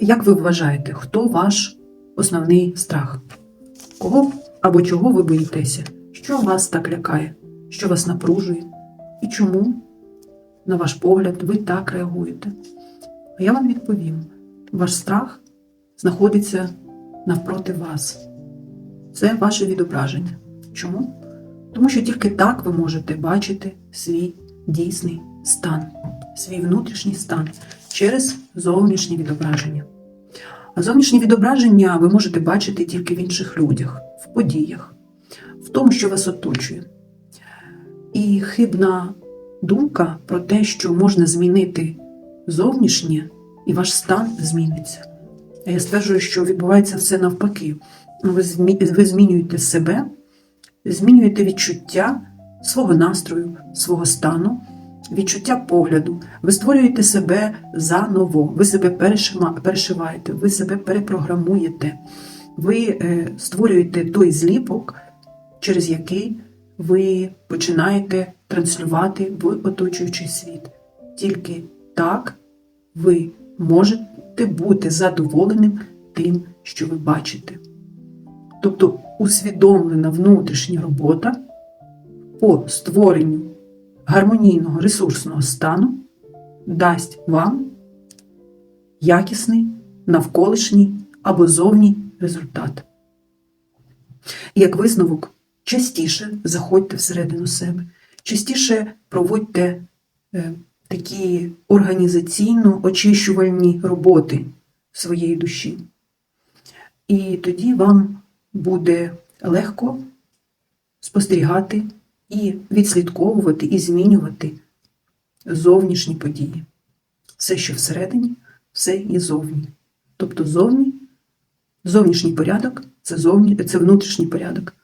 Як ви вважаєте, хто ваш основний страх? Кого або чого ви боїтеся? Що вас так лякає? Що вас напружує? І чому, на ваш погляд, ви так реагуєте? А я вам відповім: ваш страх знаходиться навпроти вас. Це ваше відображення. Чому? Тому що тільки так ви можете бачити свій дійсний стан, свій внутрішній стан через зовнішнє відображення. А зовнішнє відображення ви можете бачити тільки в інших людях, в подіях, в тому, що вас оточує. І хибна думка про те, що можна змінити зовнішнє, і ваш стан зміниться. А я стверджую, що відбувається все навпаки. Ви, змі... ви змінюєте себе, змінюєте відчуття свого настрою, свого стану, відчуття погляду. Ви створюєте себе заново, ви себе перешиваєте, ви себе перепрограмуєте, ви е, створюєте той зліпок, через який ви починаєте транслювати в оточуючий світ. Тільки так ви можете бути задоволеним тим, що ви бачите. Тобто усвідомлена внутрішня робота по створенню гармонійного ресурсного стану дасть вам якісний навколишній або зовній результат. Як висновок, частіше заходьте всередину себе, частіше проводьте е, такі організаційно очищувальні роботи своєї душі. І тоді вам буде легко спостерігати і відслідковувати, і змінювати зовнішні події. Все, що всередині, все і зовні. Тобто зовні, зовнішній порядок це, зовні, це внутрішній порядок.